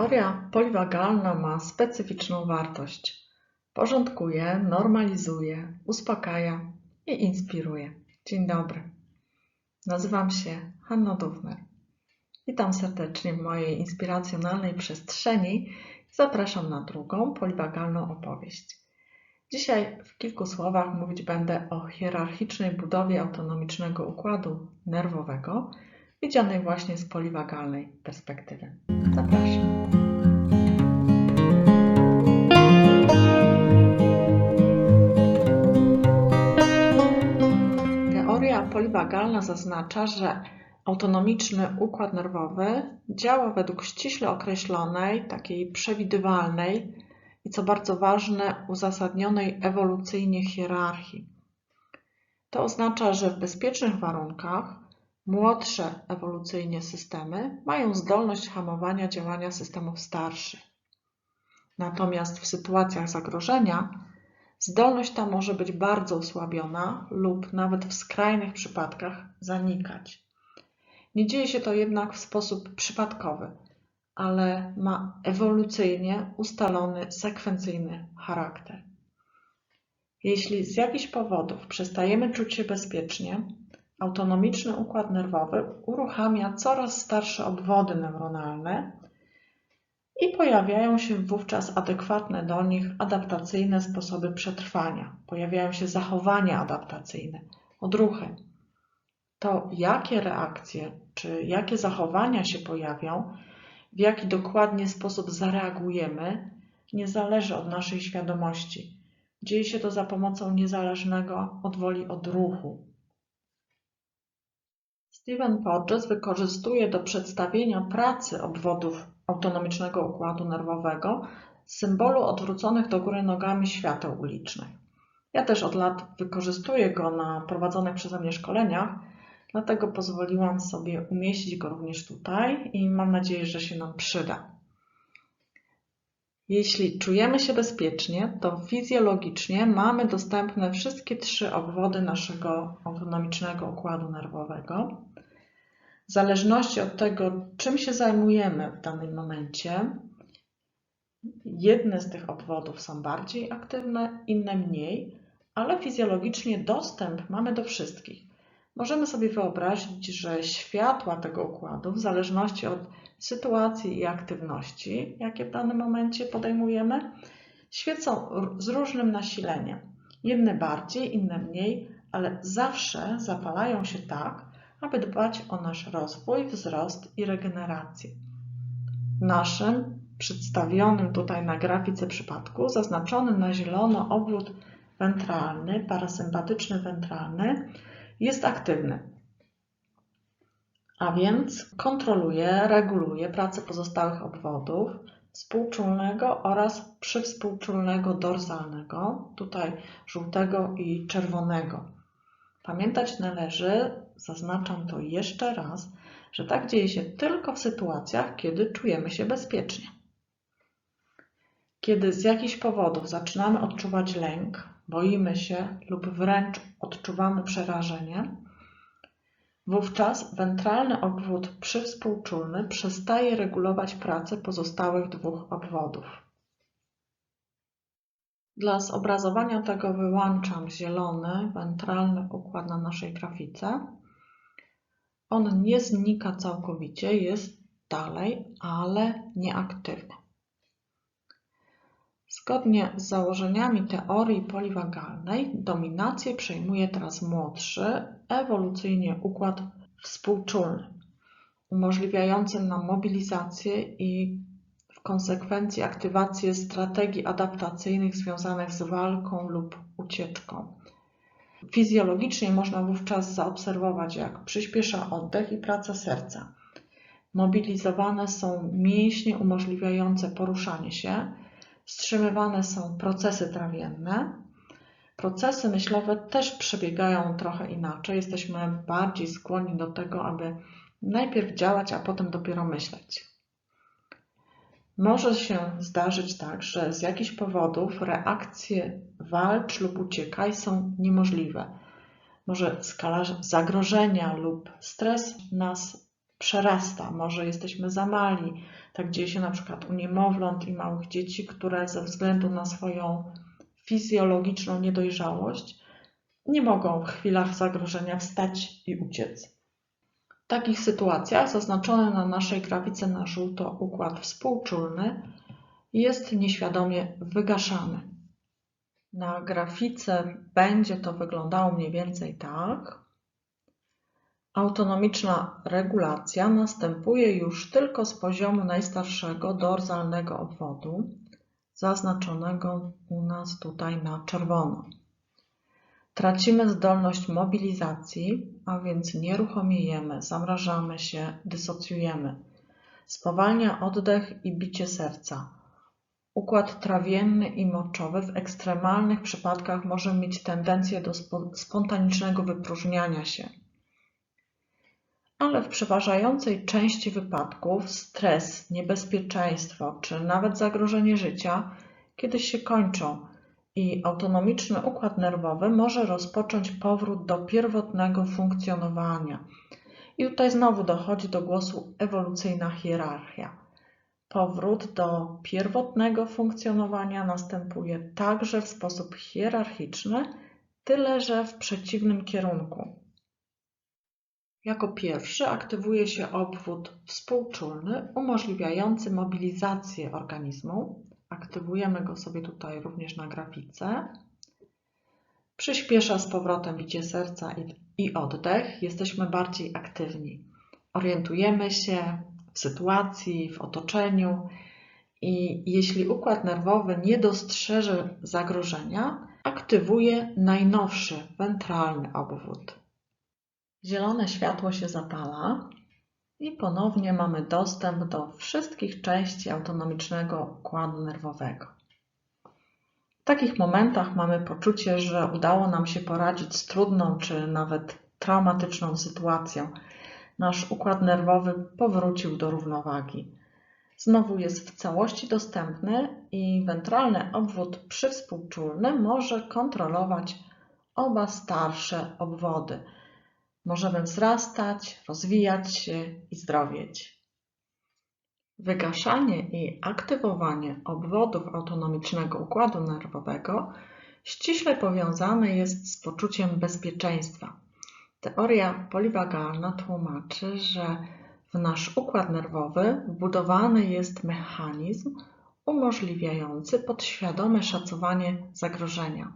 Teoria poliwagalna ma specyficzną wartość. Porządkuje, normalizuje, uspokaja i inspiruje. Dzień dobry. Nazywam się Hanna Dufner. Witam serdecznie w mojej inspiracjonalnej przestrzeni i zapraszam na drugą poliwagalną opowieść. Dzisiaj w kilku słowach mówić będę o hierarchicznej budowie autonomicznego układu nerwowego, widzianej właśnie z poliwagalnej perspektywy. Zapraszam. Poliwagalna zaznacza, że autonomiczny układ nerwowy działa według ściśle określonej, takiej przewidywalnej i co bardzo ważne, uzasadnionej ewolucyjnie hierarchii. To oznacza, że w bezpiecznych warunkach młodsze ewolucyjnie systemy mają zdolność hamowania działania systemów starszych. Natomiast w sytuacjach zagrożenia zdolność ta może być bardzo osłabiona lub nawet w skrajnych przypadkach zanikać. Nie dzieje się to jednak w sposób przypadkowy, ale ma ewolucyjnie ustalony sekwencyjny charakter. Jeśli z jakichś powodów przestajemy czuć się bezpiecznie, autonomiczny układ nerwowy uruchamia coraz starsze obwody neuronalne i pojawiają się wówczas adekwatne do nich adaptacyjne sposoby przetrwania. Pojawiają się zachowania adaptacyjne, odruchy. To, jakie reakcje czy jakie zachowania się pojawią, w jaki dokładnie sposób zareagujemy, nie zależy od naszej świadomości. Dzieje się to za pomocą niezależnego od woli odruchu. Stephen Porges wykorzystuje do przedstawienia pracy obwodów autonomicznego układu nerwowego symbolu odwróconych do góry nogami świateł ulicznych. Ja też od lat wykorzystuję go na prowadzonych przeze mnie szkoleniach, dlatego pozwoliłam sobie umieścić go również tutaj i mam nadzieję, że się nam przyda. Jeśli czujemy się bezpiecznie, to fizjologicznie mamy dostępne wszystkie trzy obwody naszego autonomicznego układu nerwowego. W zależności od tego, czym się zajmujemy w danym momencie, jedne z tych obwodów są bardziej aktywne, inne mniej, ale fizjologicznie dostęp mamy do wszystkich. Możemy sobie wyobrazić, że światła tego układu, w zależności od sytuacji i aktywności, jakie w danym momencie podejmujemy, świecą z różnym nasileniem. Jedne bardziej, inne mniej, ale zawsze zapalają się tak, aby dbać o nasz rozwój, wzrost i regenerację. W naszym przedstawionym tutaj na grafice przypadku zaznaczony na zielono obwód wentralny, parasympatyczny wentralny jest aktywny, a więc kontroluje, reguluje pracę pozostałych obwodów współczulnego oraz przywspółczulnego dorzalnego, tutaj żółtego i czerwonego. Pamiętać należy, zaznaczam to jeszcze raz, że tak dzieje się tylko w sytuacjach, kiedy czujemy się bezpiecznie. Kiedy z jakichś powodów zaczynamy odczuwać lęk, boimy się lub wręcz odczuwamy przerażenie, wówczas wentralny obwód przywspółczulny przestaje regulować pracę pozostałych dwóch obwodów. Dla zobrazowania tego wyłączam zielony, wentralny układ na naszej grafice. On nie znika całkowicie, jest dalej, ale nieaktywny. Zgodnie z założeniami teorii poliwagalnej dominację przejmuje teraz młodszy, ewolucyjnie układ współczulny, umożliwiający nam mobilizację i w konsekwencji aktywację strategii adaptacyjnych związanych z walką lub ucieczką. Fizjologicznie można wówczas zaobserwować, jak przyspiesza oddech i praca serca. Mobilizowane są mięśnie umożliwiające poruszanie się, wstrzymywane są procesy trawienne. Procesy myślowe też przebiegają trochę inaczej. Jesteśmy bardziej skłonni do tego, aby najpierw działać, a potem dopiero myśleć. Może się zdarzyć tak, że z jakichś powodów reakcje walcz lub uciekaj są niemożliwe. Może skala zagrożenia lub stres nas przerasta. Może jesteśmy za mali. Tak dzieje się na przykład u niemowląt i małych dzieci, które ze względu na swoją fizjologiczną niedojrzałość nie mogą w chwilach zagrożenia wstać i uciec. W takich sytuacjach zaznaczony na naszej grafice na żółto układ współczulny jest nieświadomie wygaszany. Na grafice będzie to wyglądało mniej więcej tak. Autonomiczna regulacja następuje już tylko z poziomu najstarszego dorzalnego obwodu, zaznaczonego u nas tutaj na czerwono. Tracimy zdolność mobilizacji, a więc nieruchomiejemy, zamrażamy się, dysocjujemy. Spowalnia oddech i bicie serca. Układ trawienny i moczowy w ekstremalnych przypadkach może mieć tendencję do spo- spontanicznego wypróżniania się. Ale w przeważającej części wypadków stres, niebezpieczeństwo czy nawet zagrożenie życia kiedyś się kończą i autonomiczny układ nerwowy może rozpocząć powrót do pierwotnego funkcjonowania. I tutaj znowu dochodzi do głosu ewolucyjna hierarchia. Powrót do pierwotnego funkcjonowania następuje także w sposób hierarchiczny, tyle że w przeciwnym kierunku. Jako pierwszy aktywuje się obwód współczulny umożliwiający mobilizację organizmu. Aktywujemy go sobie tutaj również na grafice. Przyspiesza z powrotem bicie serca i, oddech. Jesteśmy bardziej aktywni. Orientujemy się w sytuacji, w otoczeniu i jeśli układ nerwowy nie dostrzeże zagrożenia, aktywuje najnowszy wentralny obwód. Zielone światło się zapala i ponownie mamy dostęp do wszystkich części autonomicznego układu nerwowego. W takich momentach mamy poczucie, że udało nam się poradzić z trudną czy nawet traumatyczną sytuacją. Nasz układ nerwowy powrócił do równowagi. Znowu jest w całości dostępny i wentralny obwód przywspółczulny może kontrolować oba starsze obwody. Możemy wzrastać, rozwijać się i zdrowieć. Wygaszanie i aktywowanie obwodów autonomicznego układu nerwowego ściśle powiązane jest z poczuciem bezpieczeństwa. Teoria poliwagalna tłumaczy, że w nasz układ nerwowy wbudowany jest mechanizm umożliwiający podświadome szacowanie zagrożenia.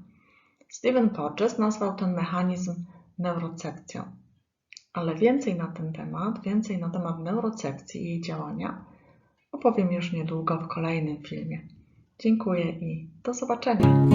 Stephen Porges nazwał ten mechanizm neurocepcją ale więcej na ten temat, więcej na temat neurocepcji i jej działania opowiem już niedługo w kolejnym filmie. Dziękuję i do zobaczenia!